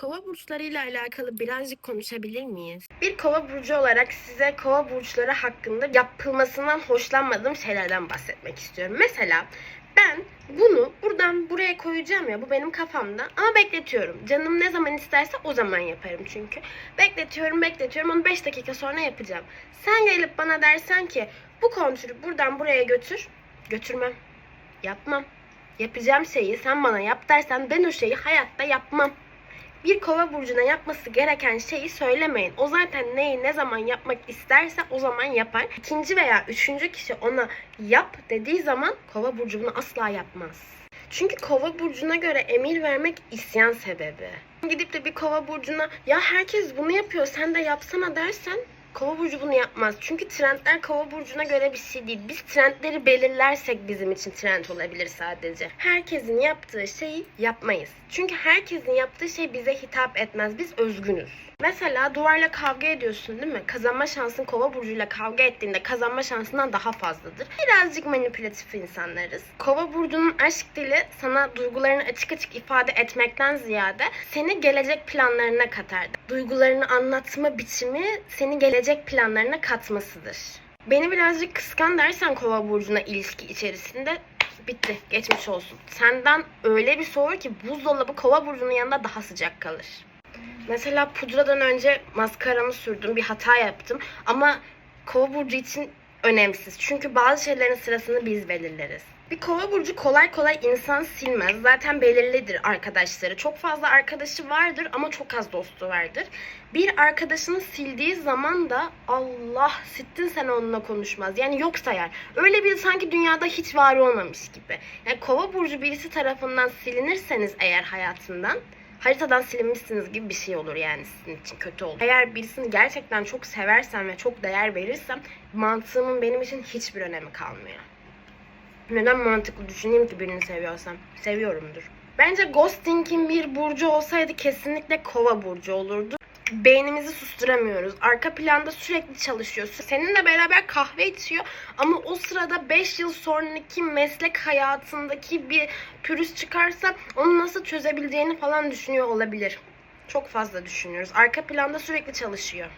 Kova burçlarıyla alakalı birazcık konuşabilir miyiz? Bir kova burcu olarak size kova burçları hakkında yapılmasından hoşlanmadığım şeylerden bahsetmek istiyorum. Mesela ben bunu buradan buraya koyacağım ya bu benim kafamda ama bekletiyorum. Canım ne zaman isterse o zaman yaparım çünkü. Bekletiyorum bekletiyorum onu 5 dakika sonra yapacağım. Sen gelip bana dersen ki bu kontürü buradan buraya götür. Götürmem. Yapmam. Yapacağım şeyi sen bana yap dersen ben o şeyi hayatta yapmam. Bir kova burcuna yapması gereken şeyi söylemeyin. O zaten neyi ne zaman yapmak isterse o zaman yapar. İkinci veya üçüncü kişi ona yap dediği zaman kova burcu bunu asla yapmaz. Çünkü kova burcuna göre emir vermek isyan sebebi. Gidip de bir kova burcuna ya herkes bunu yapıyor sen de yapsana dersen Kova burcu bunu yapmaz. Çünkü trendler kova burcuna göre bir şey değil. Biz trendleri belirlersek bizim için trend olabilir sadece. Herkesin yaptığı şeyi yapmayız. Çünkü herkesin yaptığı şey bize hitap etmez. Biz özgünüz. Mesela duvarla kavga ediyorsun değil mi? Kazanma şansın kova burcuyla kavga ettiğinde kazanma şansından daha fazladır. Birazcık manipülatif insanlarız. Kova burcunun aşk dili sana duygularını açık açık ifade etmekten ziyade seni gelecek planlarına katar. Duygularını anlatma biçimi seni gelecek planlarına katmasıdır. Beni birazcık kıskan dersen kova burcuna ilişki içerisinde bitti geçmiş olsun. Senden öyle bir soğur ki buzdolabı kova burcunun yanında daha sıcak kalır. Mesela pudradan önce maskaramı sürdüm. Bir hata yaptım. Ama kova burcu için önemsiz. Çünkü bazı şeylerin sırasını biz belirleriz. Bir kova burcu kolay kolay insan silmez. Zaten belirlidir arkadaşları. Çok fazla arkadaşı vardır ama çok az dostu vardır. Bir arkadaşını sildiği zaman da Allah sittin sen onunla konuşmaz. Yani yok sayar. Öyle bir sanki dünyada hiç var olmamış gibi. Yani kova burcu birisi tarafından silinirseniz eğer hayatından haritadan silinmişsiniz gibi bir şey olur yani sizin için kötü olur. Eğer birisini gerçekten çok seversem ve çok değer verirsem mantığımın benim için hiçbir önemi kalmıyor. Neden mantıklı düşüneyim ki birini seviyorsam? Seviyorumdur. Bence ghosting'in bir burcu olsaydı kesinlikle kova burcu olurdu. Beynimizi susturamıyoruz. Arka planda sürekli çalışıyor. Seninle beraber kahve içiyor ama o sırada 5 yıl sonraki meslek hayatındaki bir pürüz çıkarsa onu nasıl çözebileceğini falan düşünüyor olabilir. Çok fazla düşünüyoruz. Arka planda sürekli çalışıyor.